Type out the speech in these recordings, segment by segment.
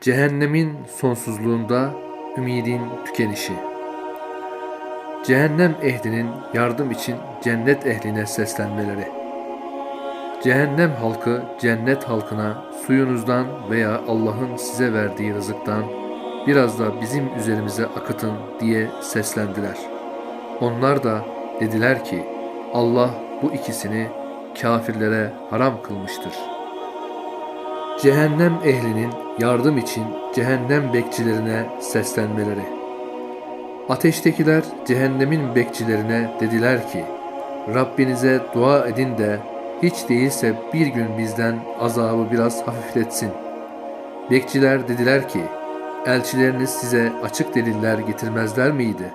Cehennemin sonsuzluğunda ümidin tükenişi. Cehennem ehlinin yardım için cennet ehline seslenmeleri. Cehennem halkı cennet halkına suyunuzdan veya Allah'ın size verdiği rızıktan biraz da bizim üzerimize akıtın diye seslendiler. Onlar da dediler ki Allah bu ikisini kafirlere haram kılmıştır.'' Cehennem ehlinin yardım için cehennem bekçilerine seslenmeleri. Ateştekiler cehennemin bekçilerine dediler ki, Rabbinize dua edin de hiç değilse bir gün bizden azabı biraz hafifletsin. Bekçiler dediler ki, elçileriniz size açık deliller getirmezler miydi?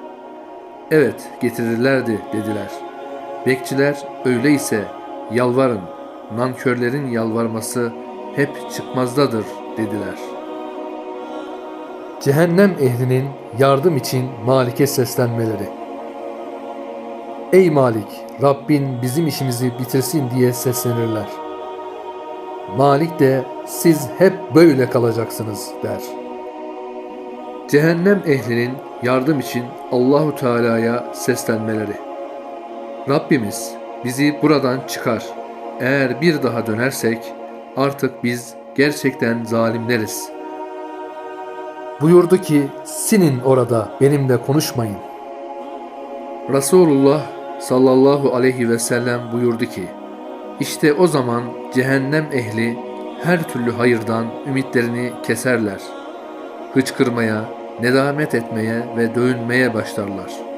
Evet, getirirlerdi dediler. Bekçiler öyleyse yalvarın, nankörlerin yalvarması hep çıkmazdadır dediler. Cehennem ehlinin yardım için Malik'e seslenmeleri. Ey Malik, Rabbin bizim işimizi bitirsin diye seslenirler. Malik de siz hep böyle kalacaksınız der. Cehennem ehlinin yardım için Allahu Teala'ya seslenmeleri. Rabbimiz bizi buradan çıkar. Eğer bir daha dönersek artık biz gerçekten zalimleriz. Buyurdu ki sinin orada benimle konuşmayın. Resulullah sallallahu aleyhi ve sellem buyurdu ki işte o zaman cehennem ehli her türlü hayırdan ümitlerini keserler. Hıçkırmaya, nedamet etmeye ve dövünmeye başlarlar.''